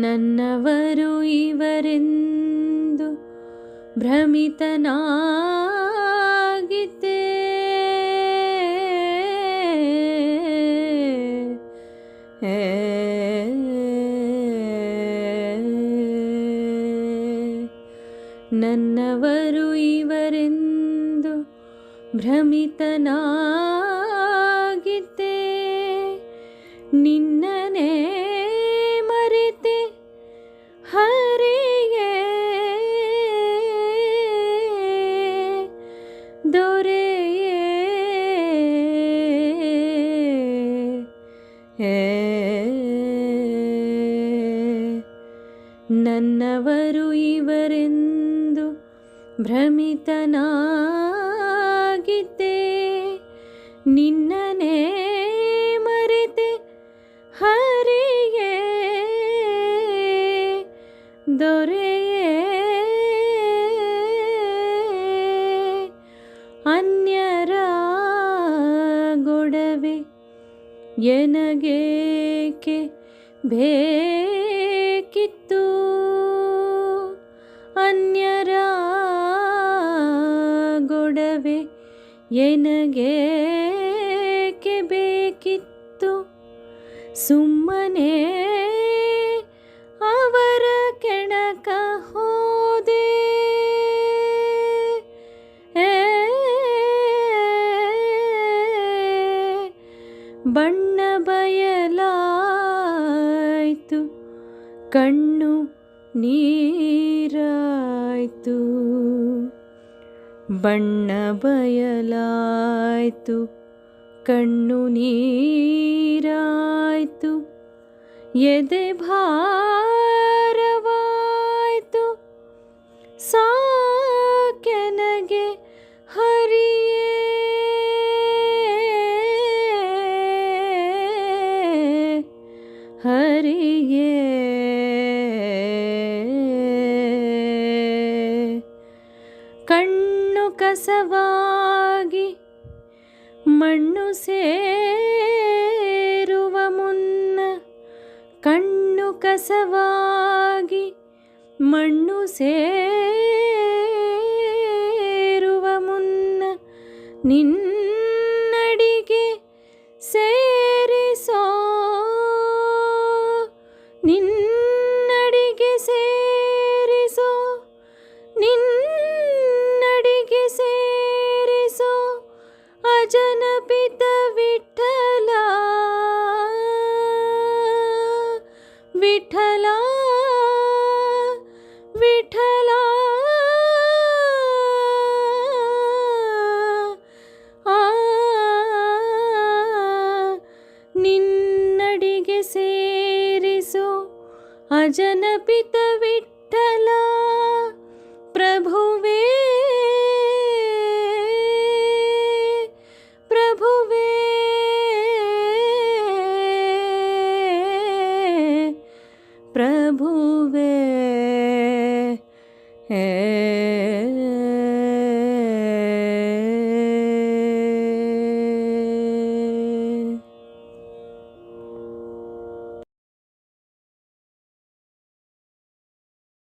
ನನ್ನವರು ಇವರೆಂದು ಭ್ರಮಿತನಾಗಿದ್ದೆ ನನ್ನವರು ಇವರೆಂದು ಭ್ರಮಿತನಾಗಿದ್ದೆ ನಿನ್ನನೇ ನನ್ನವರು ಇವರೆಂದು ಭ್ರಮಿತನಾಗಿದ್ದೆ. ನಿನ್ನನೇ ಮರೆತೆ ಹರಿಯೇ ದೊರೆಯೇ. ಅನ್ಯರ ಗೊಡವೆ ಎನಗೇಕೆ ಬೇಕಿತ್ತು ಎನಗೇಕೆ ಬೇಕಿತ್ತು? ಸುಮ್ಮನೆ ಅವರ ಕೆಣಕ ಹೋದೆ. ಬಣ್ಣ ಬಯಲಾಯ್ತು ಕಣ್ಣು ನೀರಾಯ್ತು. ಬಣ್ಣ ಬಯಲಾಯ್ತು ಕಣ್ಣು ನೀರಾಯ್ತು ಎದೆ ಭಾರವಾಯ್ತು. ಸಾಕೆನಗೆ ಹರಿಯೇ ಹರಿಯೇ. ಕಸವಾಗಿ ಮಣ್ಣು ಸೇರುವ ಮುನ್ನ ಕಣ್ಣು ಕಸವಾಗಿ ಮಣ್ಣು ಸೇರುವ ಮುನ್ನ ನಿನ್ನ जनपितविठला प्रभुवे। प्रभुवे। प्रभुवे। हे